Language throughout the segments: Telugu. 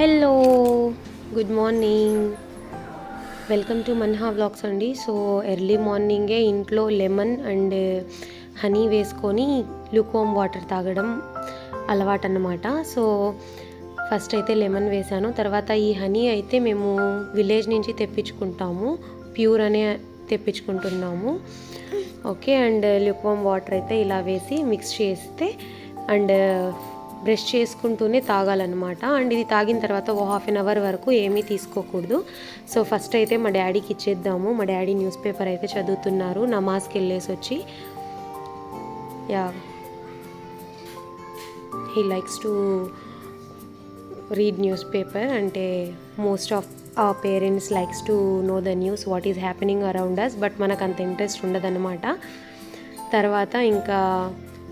Hello good morning. Welcome to Manha vlogs అండి. సో ఎర్లీ మార్నింగే ఇంట్లో లెమన్ అండ్ హనీ వేసుకొని లుకోమ్ వాటర్ తాగడం అలవాటు అన్నమాట సో ఫస్ట్ అయితే లెమన్ వేసాను. తర్వాత ఈ హనీ అయితే మేము విలేజ్ నుంచి తెప్పించుకుంటాము. ప్యూర్ అనే తెప్పించుకుంటున్నాము. ఓకే అండ్ లుకోమ్ వాటర్ అయితే ఇలా వేసి మిక్స్ చేస్తే అండ్ బ్రష్ చేసుకుంటూనే తాగాలన్నమాట. అండ్ ఇది తాగిన తర్వాత ఓ హాఫ్ అన్ అవర్ వరకు ఏమీ తీసుకోకూడదు. సో ఫస్ట్ అయితే మా డాడీకి ఇచ్చేద్దాము. మా డాడీ న్యూస్ పేపర్ అయితే చదువుతున్నారు. నమాజ్కి వెళ్ళేసి వచ్చి yeah he likes to read news paper అంటే మోస్ట్ ఆఫ్ ఆ parents likes to know the news what is happening around us but మనకు అంత ఇంట్రెస్ట్ ఉండదన్నమాట. తర్వాత ఇంకా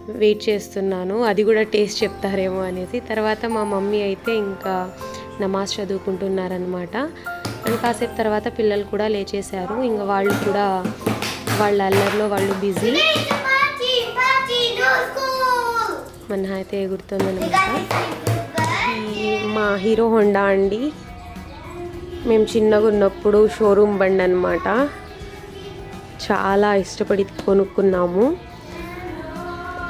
వెయిట్ చేస్తున్నాను. అది కూడా టేస్ట్ చెప్తారేమో అనేసి. తర్వాత మా మమ్మీ అయితే ఇంకా నమాజ్ చదువుకుంటున్నారనమాట అండ్ కాసేపు తర్వాత పిల్లలు కూడా లేచేశారు. ఇంకా వాళ్ళు కూడా వాళ్ళ అల్లరిలో వాళ్ళు బిజీ. మన అయితే ఎగురుతుందనమాట మా హీరో హోండా అండి. మేము చిన్నగా ఉన్నప్పుడు షోరూమ్ బండి అనమాట చాలా ఇష్టపడి కొనుక్కున్నాము.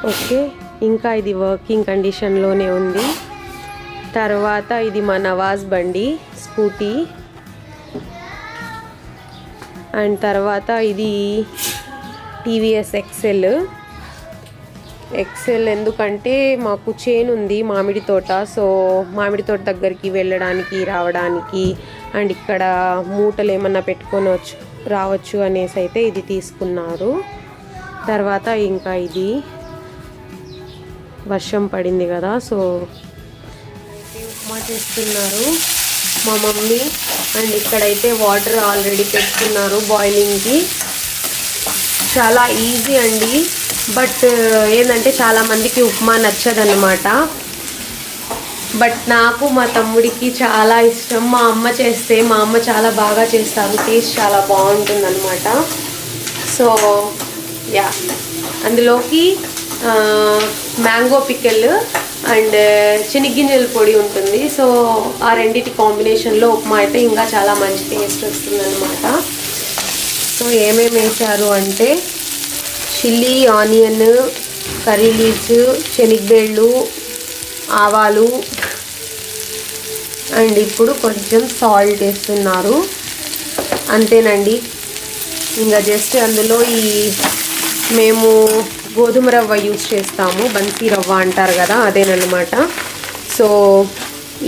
ఓకే ఇంకా ఇది వర్కింగ్ కండిషన్లోనే ఉంది. తర్వాత ఇది మా నవాజ్ బండి స్కూటీ. అండ్ తర్వాత ఇది టీవీఎస్ ఎక్సెల్. ఎక్సెల్ ఎందుకంటే మాకు చేను ఉంది మామిడి తోట సో మామిడి తోట దగ్గరికి వెళ్ళడానికి రావడానికి అండ్ ఇక్కడ మూటలు ఏమన్నా పెట్టుకొని వచ్చు రావచ్చు అనేసి అయితే ఇది తీసుకున్నారు. తర్వాత ఇంకా ఇది వర్షం పడింది కదా సో ఉప్మా చేస్తున్నారు మా మమ్మీ. అండ్ ఇక్కడైతే వాటర్ ఆల్రెడీ పెట్టుకున్నారు బాయిలింగ్కి. చాలా ఈజీ అండి బట్ ఏంటంటే చాలామందికి ఉప్మా నచ్చదన్నమాట. బట్ నాకు మా తమ్ముడికి చాలా ఇష్టం. మా అమ్మ చేస్తే మా అమ్మ చాలా బాగా చేస్తారు. టేస్ట్ చాలా బాగుంటుందన్నమాట. So yeah. అందులోకి మ్యాంగో పికెల్ అండ్ శనగ్గింజల పొడి ఉంటుంది. సో ఆ రెండింటి కాంబినేషన్లో ఉప్మా అయితే ఇంకా చాలా మంచి టేస్ట్ వస్తుందన్నమాట. సో ఏమేమి వేశారు అంటే చిల్లీ ఆనియన్ కర్రీ లీవ్స్ శనగబేళ్ళు ఆవాలు అండ్ ఇప్పుడు కొంచెం సాల్ట్ వేస్తున్నారు. అంతేనండి. ఇంకా జస్ట్ అందులో ఈ మేము గోధుమ రవ్వ యూస్ చేస్తాము బన్సీ రవ్వ అంటారు కదా అదేనమాట సో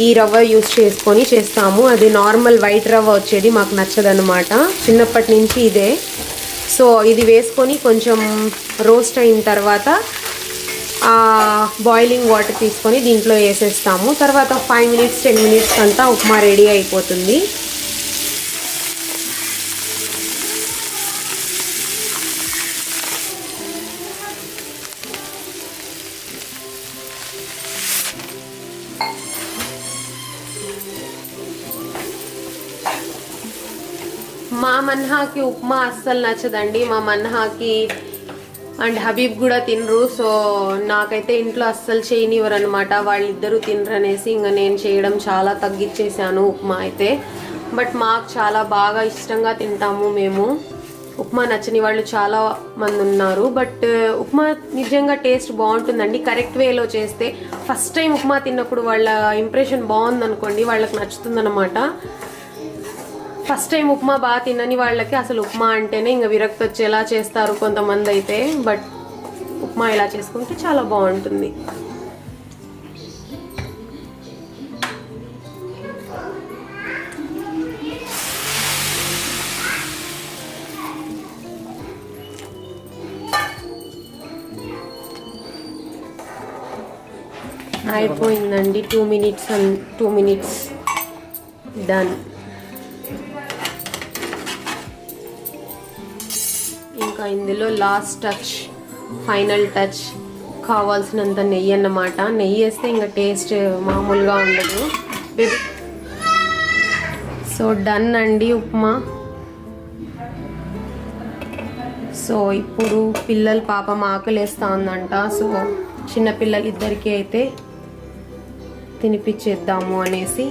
ఈ రవ్వ యూస్ చేసుకొని చేస్తాము. అది నార్మల్ వైట్ రవ్వ వచ్చేది మాకు నచ్చదనమాట చిన్నప్పటి నుంచి ఇదే. సో ఇది వేసుకొని కొంచెం రోస్ట్ అయిన తర్వాత బాయిలింగ్ వాటర్ తీసుకొని దీంట్లో వేసేస్తాము. తర్వాత ఫైవ్ మినిట్స్ టెన్ మినిట్స్ అంతా ఉప్మా రెడీ అయిపోతుంది. మన్హాకి ఉప్మా అస్సలు నచ్చదండి. మా మన్హాకి అండ్ హబీబ్ కూడా తినరు. సో నాకైతే ఇంట్లో అస్సలు చేయనివ్వరు అనమాట వాళ్ళిద్దరూ తినరు అనేసి ఇంకా నేను చేయడం చాలా తగ్గించేసాను ఉప్మా అయితే. బట్ మాకు చాలా బాగా ఇష్టంగా తింటాము మేము. ఉప్మా నచ్చని వాళ్ళు చాలా మంది ఉన్నారు. బట్ ఉప్మా నిజంగా టేస్ట్ బాగుంటుందండి. కరెక్ట్ వేలో చేస్తే ఫస్ట్ టైం ఉప్మా తిన్నప్పుడు వాళ్ళ ఇంప్రెషన్ బాగుందనుకోండి వాళ్ళకి నచ్చుతుందన్నమాట. ఫస్ట్ టైం ఉప్మా బాగా తినని వాళ్ళకి అసలు ఉప్మా అంటేనే ఇంకా విరక్తి వచ్చేలా చేస్తారు కొంతమంది అయితే బట్ ఉప్మా ఇలా చేసుకుంటే చాలా బాగుంటుంది. అయిపోయిందండి. Two minutes two minutes done ఇంకా ఇందులో లాస్ట్ టచ్ ఫైనల్ టచ్ కావాల్సినంత నెయ్యి అన్నమాట. నెయ్యి వేస్తే ఇంకా టేస్ట్ మామూలుగా ఉండదు. సో డన్ అండి ఉప్మా. సో ఇప్పుడు పిల్లలు పాపం ఆకలేస్తా ఉందంట సో చిన్నపిల్లలు ఇద్దరికీ అయితే తినిపించేద్దాము అనేసి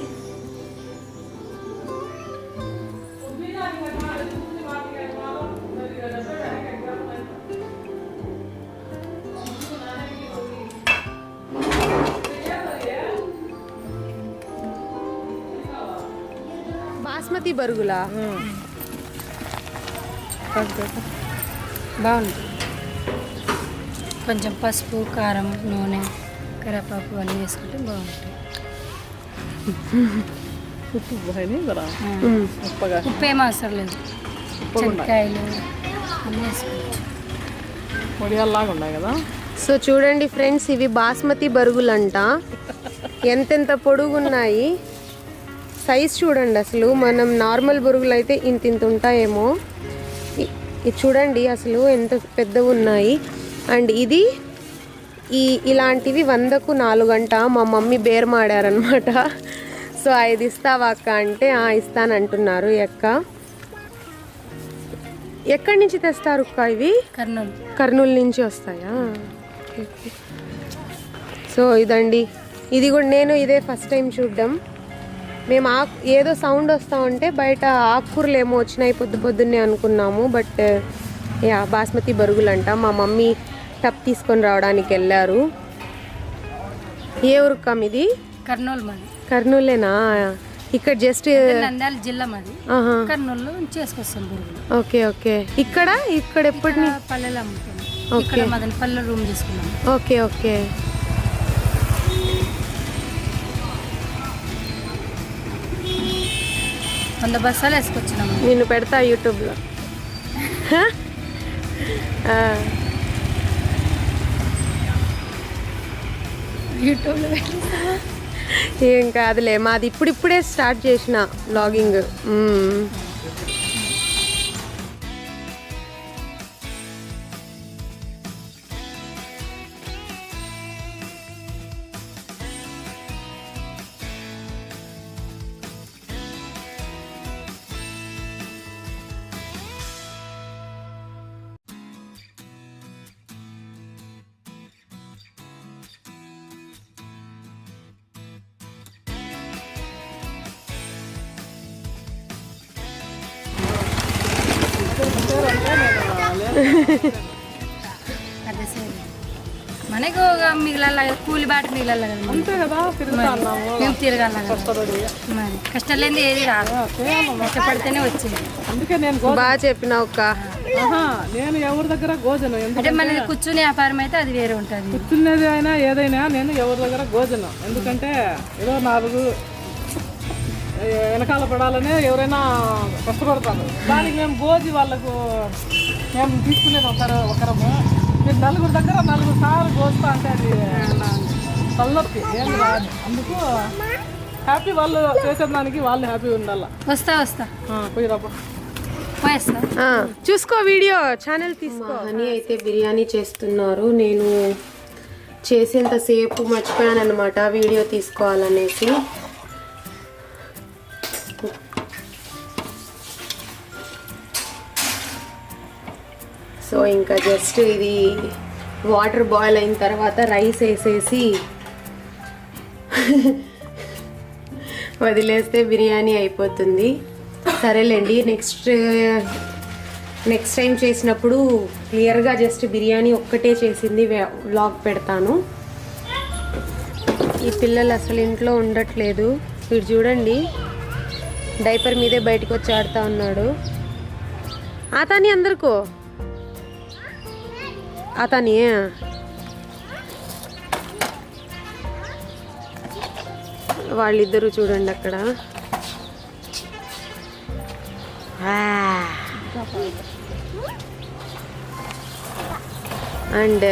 బాస్మతి బరుగులా? బాగుంది. కొంచెం పసుపు కారం నూనె కరివేపాకు అన్నీ వేసుకుంటే బాగుంటాయి ఉప్పు ఉప్పు ఏం అవసరం లేదు. చెనక్కాయలు అన్నీ వేసుకోవచ్చు. ఉన్నాయి కదా. సో చూడండి ఫ్రెండ్స్ ఇవి బాస్మతి బరుగులంట. ఎంతెంత పొడుగున్నాయి. సైజ్ చూడండి అసలు. మనం నార్మల్ బరుగులు అయితే ఇంత ఇంత ఉంటాయేమో. ఇది చూడండి అసలు ఎంత పెద్దవి ఉన్నాయి. అండ్ ఇది ఈ ఇలాంటివి వందకు నాలుగు అంట మా మమ్మీ బేరమాడారనమాట సో ఐదు ఇస్తావా అక్క అంటే "ఆ, ఇస్తానంటున్నారు ఎక్క ఎక్కడి నుంచి తెస్తారు అక్క ఇవి? కర్నూలు. కర్నూలు నుంచి వస్తాయా. సో ఇదండి. ఇది కూడా నేను ఇదే ఫస్ట్ టైం చూడడం. మేము ఆకు ఏదో సౌండ్ వస్తూ ఉంటే బయట ఆకుకూరలు ఏమో వచ్చినాయి పొద్దు పొద్దున్నే అనుకున్నాము బట్ యా బాస్మతి బరుగులంట. మా మమ్మీ టప్ తీసుకొని రావడానికి వెళ్ళారు. ఏ ఊరుకం ఇది కర్నూలు మాది. కర్నూలేనా? ఇక్కడ జస్ట్ నంద్యాల జిల్లా మాది. ఆహా. కర్నూలులో చేసుకొస్తాం బురుగులు. Okay okay. ఇక్కడ? ఇక్కడ ఎప్పటి పల్లెలు అమ్ముతాం. ఓకే. రూమ్ తీసుకున్నాం. Okay okay. వంద బస్సాలు వేసుకొచ్చినాము. నేను పెడతా యూట్యూబ్లో. యూట్యూబ్లో ఏం కాదులే మాది ఇప్పుడిప్పుడే స్టార్ట్ చేసిన బ్లాగింగ్ మిగిలాల కదా మనం. అంతే కదా తిరుగుతా ఉన్నాము మేము తిరగాల కదా కష్టపడి మరి కష్టం లేనిది ఏది రాదు. కష్టపడితేనే వచ్చింది. అందుకే నేను బాగా చెప్పినావు నేను ఎవరి దగ్గర గోజను? అంటే మనది కూర్చుని వ్యాపారం అయితే అది వేరే ఉంటుంది. కూర్చునేది అయినా ఏదైనా నేను ఎవరి దగ్గర గోజను? ఎందుకంటే ఏదో నాలుగు వెనకాల పడాలనే ఎవరైనా కష్టపడతారు. దానికి మేము గోజి వాళ్ళకు మేము తీసుకునేది ఒకరు ఒకరము మీరు నలుగురు దగ్గర నలుగురు సార్లు గోస్తా అంటే అది తలనొప్పి. ఏం రాదు అందుకు హ్యాపీ వాళ్ళు చేసేదానికి వాళ్ళు హ్యాపీ ఉండాల. వస్తా వస్తా. పోయి రాపా. చూసుకో వీడియో ఛానల్ తీసుకో. హనీ అయితే బిర్యానీ చేస్తున్నారు. నేను చేసేంతసేపు మర్చిపోయాను అనమాట వీడియో తీసుకోవాలనేసి. సో ఇంకా జస్ట్ ఇది వాటర్ బాయిల్ అయిన తర్వాత రైస్ వేసేసి వదిలేస్తే బిర్యానీ అయిపోతుంది. సరేలేండి నెక్స్ట్ నెక్స్ట్ టైం చేసినప్పుడు క్లియర్గా జస్ట్ బిర్యానీ ఒక్కటే చేసింది వ్లాగ్ పెడతాను. ఈ పిల్లలు అసలు ఇంట్లో ఉండట్లేదు. వీడు చూడండి డైపర్ మీదే బయటకు వచ్చి ఆడుతూ ఉన్నాడు. ఆతాని అందరికో? అతని వాళ్ళిద్దరూ చూడండి అక్కడ. అండ్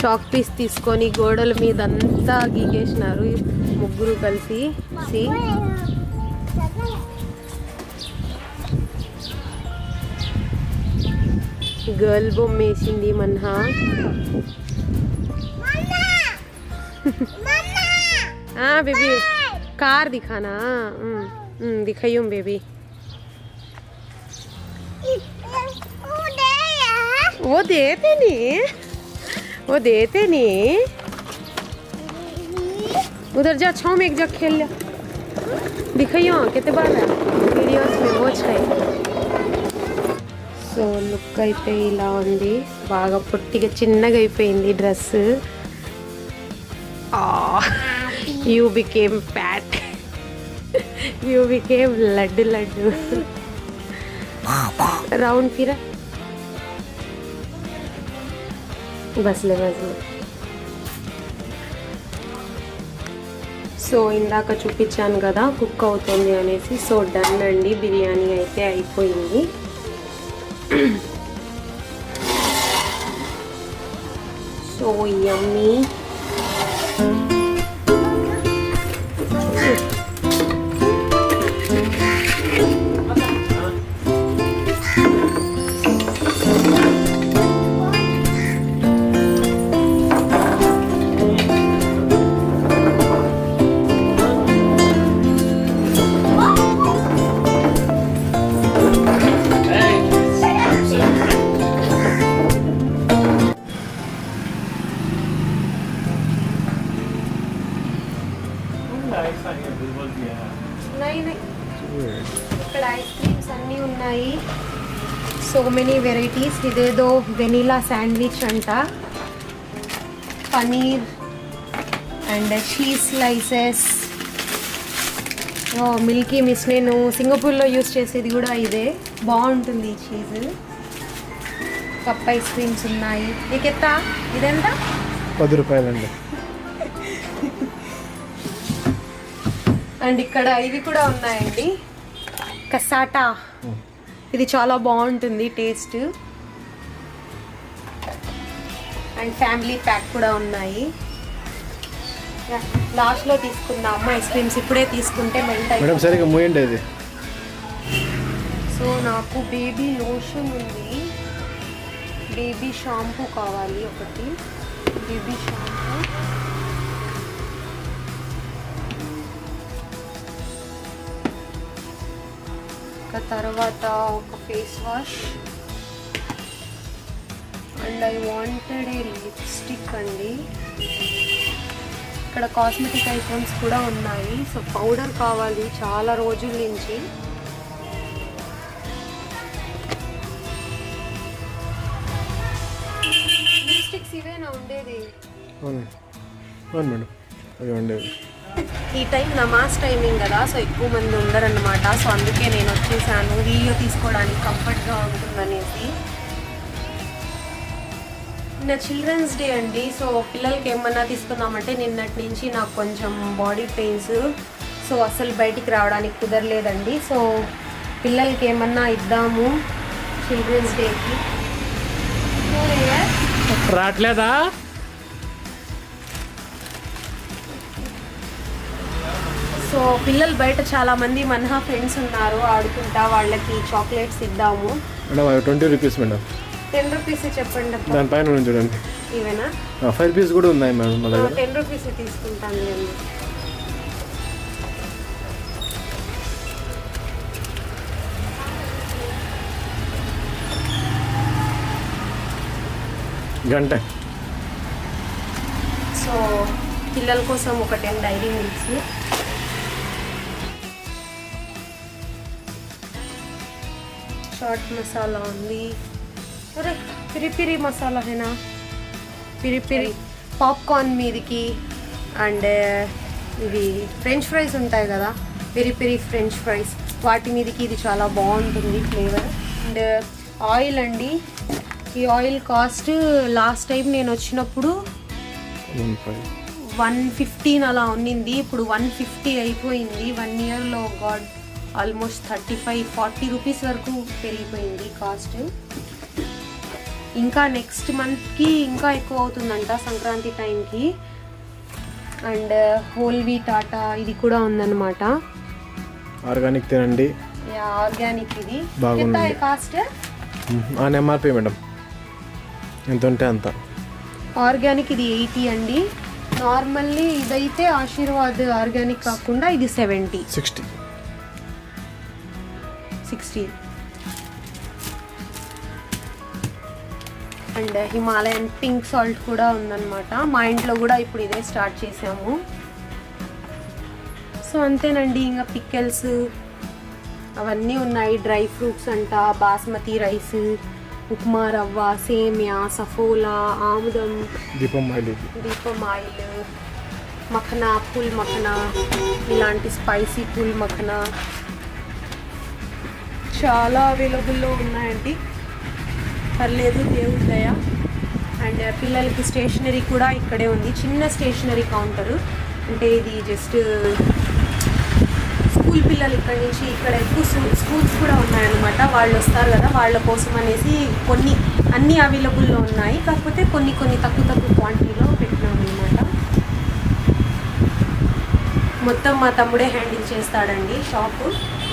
చాక్ పీస్ తీసుకొని గోడల మీద అంతా గీకేసినారు ముగ్గురు కలిసి. సి. గర్ల్ బొమ్మ వేసింది మన్హా! हाँ बेबी कार दिखाना हम्म, हम्म, दिखाइयो बेबी वो देते नहीं वो देते नहीं उधर जा छाव में एक जग खेल ले दिखाइयो कितने बार है वीडियोस में वो है సో లుక్ అయితే ఇలా ఉంది బాగా పొట్టిగా చిన్నగా అయిపోయింది dress you became fat you became laddu laddu. Round ఫిరా. బస్లే బస్లే. సో ఇందాక చూపించాను కదా కుక్ అవుతుంది అనేసి. సో డన్ అండి బిర్యానీ అయితే అయిపోయింది. సో యమ్మీ వెరైటీస్ ఇదేదో వెనీలా శాండ్విచ్ అంట. Paneer and cheese slices milky mist నేను సింగపూర్లో యూస్ చేసేది కూడా ఇదే. బాగుంటుంది ఈ చీజ్ కప్ ఐస్ క్రీమ్స్ ఉన్నాయి. నీకెత్తా? ఇదెంత? పది రూపాయలండి. అండ్ ఇక్కడ ఇవి కూడా ఉన్నాయండి. కసాటా ఇది చాలా బాగుంటుంది టేస్ట్ అండ్ ఫ్యామిలీ ప్యాక్ కూడా ఉన్నాయి. లాస్ట్లో తీసుకుందాము ఐస్ క్రీమ్స్ ఇప్పుడే తీసుకుంటే మెల్ట్ మేడం సరిగా మూయండి అది. సో నాకు బేబీ లోషన్ ఉంది. బేబీ షాంపూ కావాలి ఒకటి. బేబీ షాంపూ ఇంకా తర్వాత ఒక face wash and I wanted a lipstick అండి. ఇక్కడ కాస్మెటిక్ ఐటమ్స్ కూడా ఉన్నాయి. సో పౌడర్ కావాలి చాలా రోజుల నుంచి. లిప్స్టిక్స్ ఇవేనా ఉండేది. ఉండేవి. ఈ టైం నమాజ్ టైమింగ్ కదా సో ఎక్కువ మంది ఉండరన్నమాట. సో అందుకే నేను వచ్చేసాను. వీడియో తీసుకోవడానికి కంఫర్ట్గా ఉంటుందనేసి. నిన్న చిల్డ్రన్స్ డే అండి. సో పిల్లలకి ఏమన్నా తీసుకుందామంటే నిన్నటి నుంచి నాకు కొంచెం బాడీ పెయిన్స్ సో అసలు బయటికి రావడానికి కుదరలేదండి. సో పిల్లలకి ఏమన్నా ఇద్దాము చిల్డ్రన్స్ డేకి రావట్లేదా? సో పిల్లలు బయట చాలా మంది మన్హా ఫ్రెండ్స్ ఉన్నారు. ఆడుకుంటా వాళ్ళకి చాక్లెట్స్ ఇద్దాము. Twenty rupees madam ten rupees చెప్పండి. దానిపైన ఉంది చూడండి. ఇవేనా? ఫైవ్ రూపీస్ కూడా ఉన్నాయి మేడం మా దగ్గర. టెన్ రూపీస్ తీసుకుంటాను నేను. గంట. సో పిల్లల కోసం ఒక ten Dairy Milks. Chaat masala ఉంది. అరే పిరి పిరి మసాలా హేనా? పిరి పిరి పాప్కార్న్ మీదికి అండ్ ఇవి ఫ్రెంచ్ ఫ్రైస్ ఉంటాయి కదా పిరి పిరి ఫ్రెంచ్ ఫ్రైస్. వాటి మీదకి ఇది చాలా బాగుంటుంది ఫ్లేవర్. అండ్ ఆయిల్ అండి. ఈ ఆయిల్ కాస్ట్ లాస్ట్ టైం నేను వచ్చినప్పుడు వన్ ఫిఫ్టీన్ అలా ఉన్నింది. ఇప్పుడు వన్ ఫిఫ్టీ అయిపోయింది. వన్ ఇయర్లో god almost thirty five forty rupees వరకు పెరిగిపోయింది కాస్ట్. ఇంకా నెక్స్ట్ మంత్కి ఇంకా ఎక్కువ అవుతుందంట సంక్రాంతి టైంకి అండ్ హోల్ వీట్ ఆటా ఇది కూడా ఉందన్నమాట. ఆర్గానిక్ తినండి. ఆర్గానిక్ ఇది. బాగుంది. ఎంత కాస్ట్ ఆ ఎంఆర్పి మేడం. ఎంత ఉంటే అంత. ఆర్గానిక్ ఇది ఎయిటీ అండి. నార్మల్లీ ఇదైతే ఆశీర్వాద్ ఆర్గానిక్ కాకుండా ఇది seventy sixty sixty and Himalayan pink salt కూడా ఉందన్నమాట. మా ఇంట్లో కూడా ఇప్పుడు ఇదే స్టార్ట్ చేసాము. సో అంతేనండి ఇంకా పిక్కల్స్ అవన్నీ ఉన్నాయి. డ్రై ఫ్రూట్స్ అంట బాస్మతి రైస్ ఉప్మా రవ్వ సేమియా సఫోలా ఆముదం దీపం ఆయిల్ దీపం ఆయిల్ మఖనా పూల్ మఖనా ఇలాంటి స్పైసీ పూల్ మఖనా చాలా అవైలబుల్లో ఉన్నాయండి. పర్లేదు దేవుడి దయ. అండ్ పిల్లలకి స్టేషనరీ కూడా ఇక్కడే ఉంది. చిన్న స్టేషనరీ కౌంటరు. అంటే ఇది జస్ట్ స్కూల్ పిల్లలు ఇక్కడ నుంచి ఇక్కడ ఎక్కువ స్కూల్స్ కూడా ఉన్నాయన్నమాట. వాళ్ళు వస్తారు కదా వాళ్ళ కోసం అనేసి కొన్ని అన్ని అవైలబుల్లో ఉన్నాయి. కాకపోతే కొన్ని కొన్ని తక్కువ తక్కువ క్వాంటిటీలో పెట్టినాం అనమాట మొత్తం మా తమ్ముడే హ్యాండిల్ చేస్తాడండి షాపు.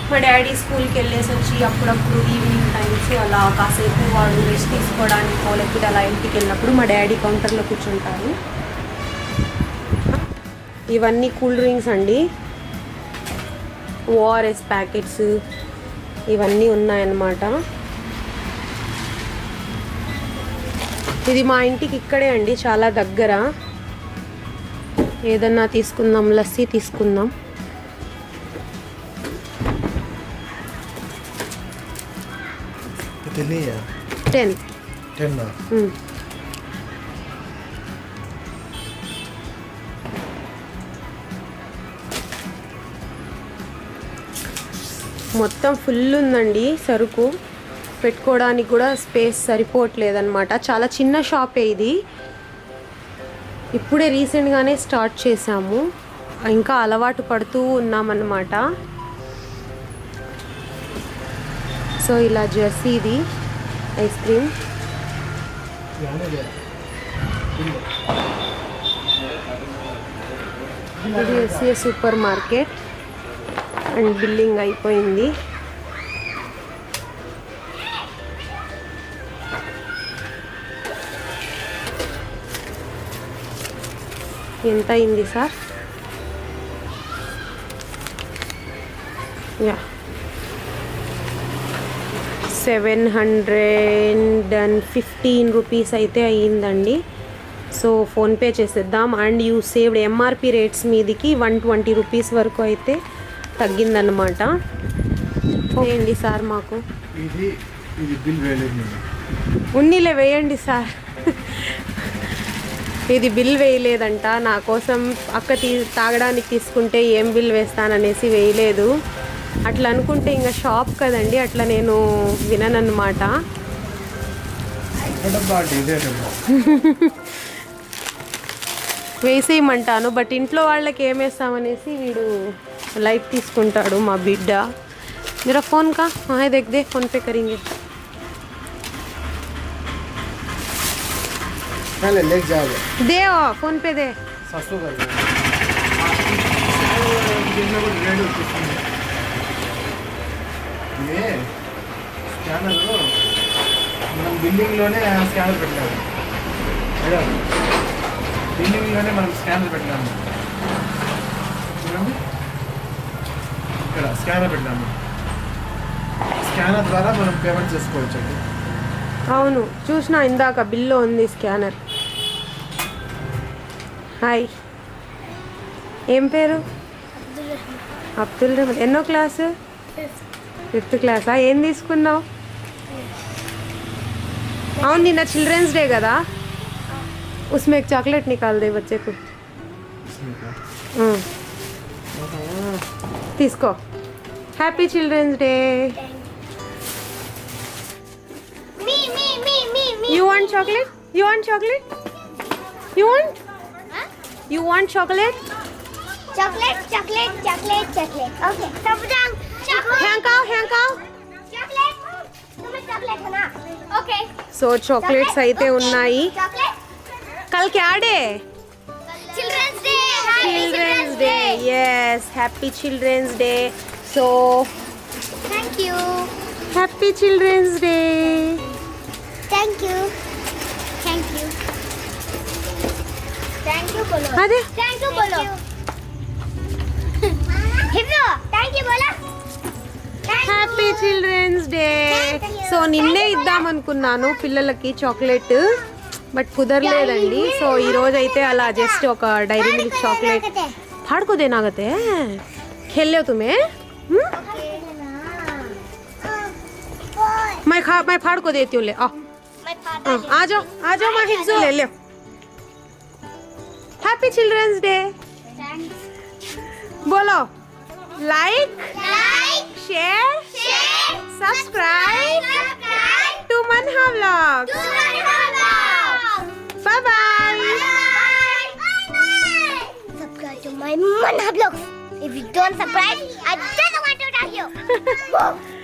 మా డాడీ స్కూల్కి వెళ్ళేసి వచ్చి అప్పుడప్పుడు ఈవినింగ్ వచ్చి అలా కాసేపు వాడు రెస్ట్ తీసుకోవడానికి లేకపోతే అలా ఇంటికి వెళ్ళినప్పుడు మా డాడీ కౌంటర్లో కూర్చుంటారు. ఇవన్నీ కూల్ డ్రింక్స్ అండి. ఓఆర్ఎస్ ప్యాకెట్స్ ఇవన్నీ ఉన్నాయన్నమాట. ఇది మా ఇంటికి ఇక్కడే అండి చాలా దగ్గర. ఏదన్నా తీసుకుందాం లస్సీ తీసుకుందాం. టెన్. టెన్. టెన్ మొత్తం ఫుల్ ఉందండి సరుకు. పెట్టుకోవడానికి కూడా స్పేస్ సరిపోవట్లేదన్నమాట. చాలా చిన్న షాపే ఇది. ఇప్పుడే రీసెంట్గానే స్టార్ట్ చేశాము. ఇంకా అలవాటు పడుతూ ఉన్నామన్నమాట. సో ఇలా జెర్సీది ఐస్ క్రీమ్. ఇది SA super market. And billing అయిపోయింది. ఎంత అయింది sir? Seven hundred and fifteen rupees అయితే అయ్యిందండి. సో ఫోన్పే చేసేద్దాం. And you saved MRP rates మీదికి వన్ ట్వంటీ రూపీస్ వరకు అయితే తగ్గిందన్నమాట. వేయండి సార్ మాకు? ఉన్నిలే వేయండి సార్. ఇది బిల్ వేయలేదంట. నా కోసం అక్క తీ తాగడానికి తీసుకుంటే ఏం బిల్ వేస్తాననేసి వేయలేదు. అట్లా అనుకుంటే ఇంకా షాప్ కదండి అట్లా నేను విననన్నమాట డబ్బా అంటే ఇదే డబ్బా వేసేయమంటాను బట్ ఇంట్లో వాళ్ళకి ఏం వేస్తామనేసి వీడు లైట్ తీసుకుంటాడు మా బిడ్డ मेरा फ़ोन का हाँ है देख दे फ़ोन पे करेंगे पहले लेके जाओगे दे ओ, फ़ोन पे दे ఇది స్కానర్ మనం బిల్డింగ్లోనే స్కానర్ పెట్టాము మేడం బిల్డింగ్లోనే మనం స్కానర్ పెట్టాము చూడండి. ఇక్కడ స్కానర్ పెట్టాము. స్కానర్ ద్వారా మనం పేమెంట్ చేసుకోవచ్చు అండి. అవును చూసిన ఇందాక బిల్లో ఉంది స్కానర్ హాయ్ ఏం పేరు? అబ్దుల్ రహమాన్. ఎన్నో క్లాసు? ఫిఫ్త్ క్లాసా ఏం తీసుకున్నావు అవును నిన్న చిల్డ్రన్స్ డే కదా उसमें एक चॉकलेट निकाल दे बच्चे को हाँ। తీసుకో happy children's day Me, me, me, me, me. You want chocolate you want chocolate you want Huh? You want chocolate Chocolate, chocolate, chocolate, chocolate. Okay. so chocolate साइटे उन्नाई कल क्या day children's day yes happy children's day so thank you happy children's day thank you thank you thank you बोलो अरे थैंक यू बोलो हिप्पो थैंक यू बोला హ్యాపీ చిల్డ్రన్స్ డే సో నిన్నే ఇద్దాం అనుకున్నాను పిల్లలకి చాక్లెట్ బట్ కుదరలేదండి సో ఈ రోజు అయితే అలా జస్ట్ ఒక డైరీ మిల్క్ చాక్లెట్ फाड़ को देना गते खेल लो तुम्हें हम्म? मैं खा मैं फाड़ को देती हूँ ले आओ मैं हाँ, आ जाओ आ जाओ माँ हिफ्जो ले लो हैप्पी चिल्ड्रंस डे बोलो like Like, share, share subscribe, subscribe to Manha Vlogs. Bye bye. Bye bye. Subscribe to my Manha Vlogs. If you don't subscribe, I don't know to tell you.